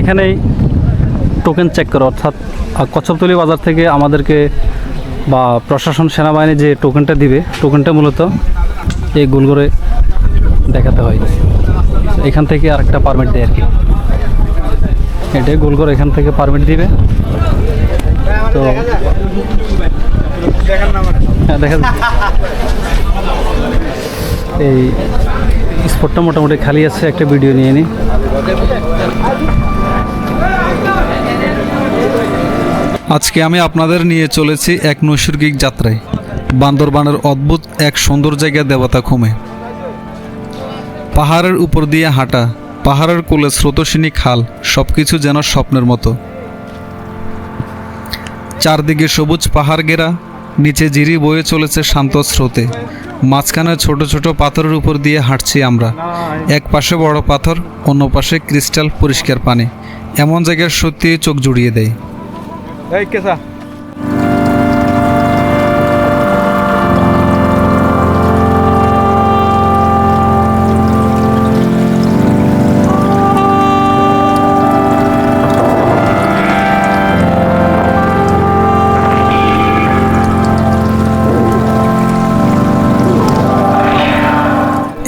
এখানেই token check করে, অর্থাৎ কচ্ছপতলি বাজার থেকে আমাদেরকে বা প্রশাসন সেনাবাহিনী যে টোকেনটা দিবে টোকেনটা মূলত এই গোলগড়ে দেখাতে হয়। এখান থেকে আরেকটা পারমিট দেয় আর কি। এটাই গোলগড় এখান থেকে পারমিট দিবে। তো হ্যাঁ দেখা। এই স্পটটা মোটামুটি খালি আছে, একটা ভিডিও নিয়ে নিই আজকে আমি আপনাদের নিয়ে চলেছি এক নৈসর্গিক যাত্রায়, বান্দরবানের অদ্ভুত এক সুন্দর জায়গা দেবতা খুমে। পাহাড়ের উপর দিয়ে হাঁটা, পাহাড়ের কোলে স্রোতসিনী খাল সব কিছু যেন স্বপ্নের মতো। চারদিকে সবুজ পাহাড় ঘেরা, নিচে জিরি বয়ে চলেছে শান্ত স্রোতে। মাঝখানে ছোট ছোট পাথরের উপর দিয়ে হাঁটছি আমরা। এক পাশে বড় পাথর, অন্য পাশে ক্রিস্টাল পরিষ্কার পানি। এমন জায়গায় সত্যিই চোখ জুড়িয়ে দেয়। এই কেসা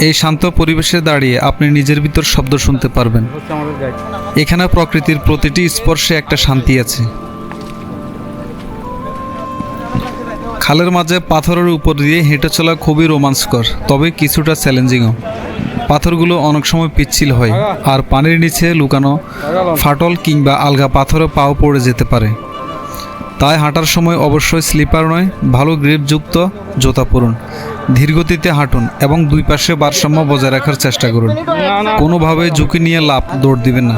এই শান্ত পরিবেশে দাঁড়িয়ে আপনি নিজের ভিতর শব্দ শুনতে পারবেন। এখানে প্রকৃতির প্রতিটি স্পর্শে একটা শান্তি আছে। খালের মাঝে পাথরের উপর দিয়ে হেঁটে চলা খুবই রোমাঞ্চকর, তবে কিছুটা চ্যালেঞ্জিংও। পাথরগুলো অনেক সময় পিচ্ছিল হয়, আর পানির নিচে লুকানো ফাটল কিংবা আলগা পাথরে পাও পড়ে যেতে পারে। তাই হাঁটার সময় অবশ্যই স্লিপার নয়, ভালো গ্রিপযুক্ত জুতা পরুন। ধীরগতিতে হাঁটুন এবং দুই পাশে ভারসাম্য বজায় রাখার চেষ্টা করুন। কোনোভাবে ঝুঁকি নিয়ে লাভ দৌড় দিবেন না।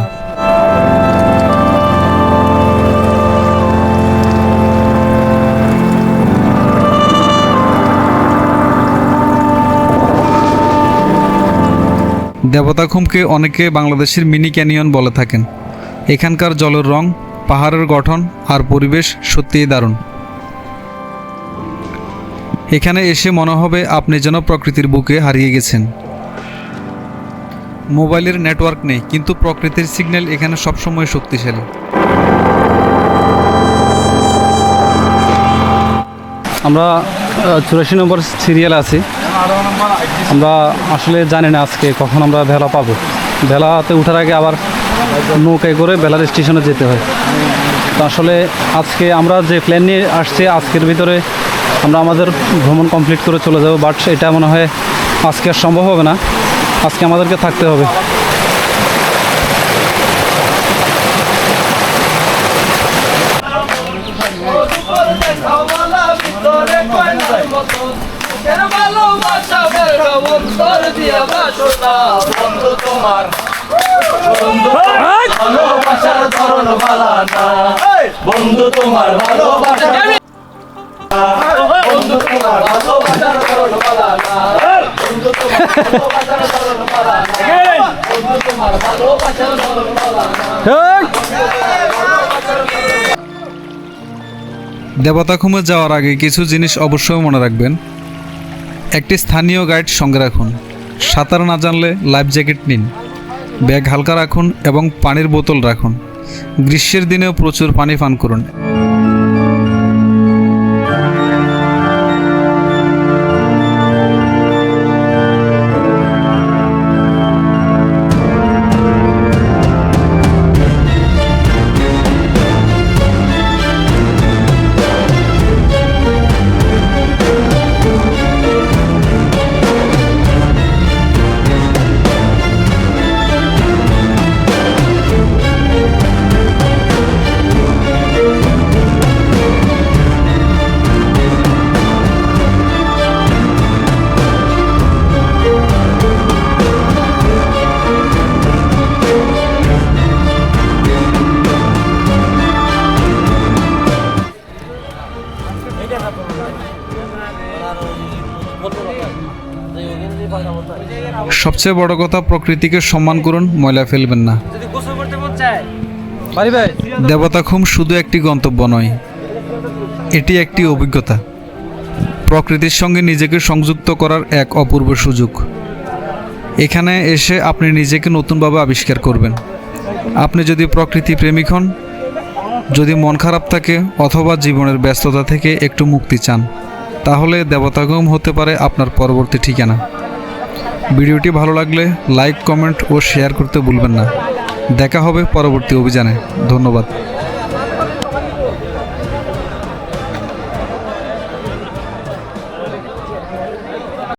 দেবতাখুমকে অনেকে বাংলাদেশের মিনি ক্যানিয়ন বলে থাকেন। এখানকার জলের রং, পাহাড়ের গঠন আর পরিবেশ সত্যিই দারুণ। এখানে এসে মনে হবে আপনি যেন প্রকৃতির বুকে হারিয়ে গেছেন। মোবাইলের নেটওয়ার্ক নেই, কিন্তু প্রকৃতির সিগন্যাল এখানে সবসময় শক্তিশালী। আমরা চুরাশি নম্বর সিরিয়াল আছি। আমরা আসলে জানি না আজকে কখন আমরা ভেলা পাবো। ভেলাতে ওঠার আগে আবার নৌকায় করে বেলার স্টেশনে যেতে হয়। তো আসলে আজকে আমরা যে প্ল্যান নিয়ে আসছি, আজকের ভিতরে আমরা আমাদের ভ্রমণ কমপ্লিট করে চলে যাব বাট এটা মনে হয় আজকে আর সম্ভব হবে না। আজকে আমাদেরকে থাকতে হবে। বন্ধু তোমার ভালোবাসার ধরন যাওয়ার আগে কিছু জিনিস অবশ্যই মনে রাখবেন। একটি স্থানীয় গাইড সঙ্গে রাখুন। সাঁতার না জানলে লাইফ জ্যাকেট নিন। ব্যাগ হালকা রাখুন এবং পানির বোতল রাখুন। গ্রীষ্মের দিনেও প্রচুর পানি পান করুন। সবচেয়ে বড় কথা প্রকৃতিকে সম্মান করুন ময়লা ফেলবেন না। দেবতাখুম শুধু একটি গন্তব্য নয় এটি একটি অভিজ্ঞতা। প্রকৃতির সঙ্গে নিজেকে সংযুক্ত করার এক অপূর্ব সুযোগ। এখানে এসে আপনি নিজেকে নতুনভাবে আবিষ্কার করবেন। আপনি যদি প্রকৃতি প্রেমিক হন যদি মন খারাপ থাকে অথবা জীবনের ব্যস্ততা থেকে একটু মুক্তি চান তাহলে দেবতাগম হতে পারে আপনার পরবর্তী ঠিকানা। ভিডিওটি ভালো লাগলে লাইক, কমেন্ট ও শেয়ার করতে ভুলবেন না। দেখা হবে পরবর্তী অভিযানে। ধন্যবাদ।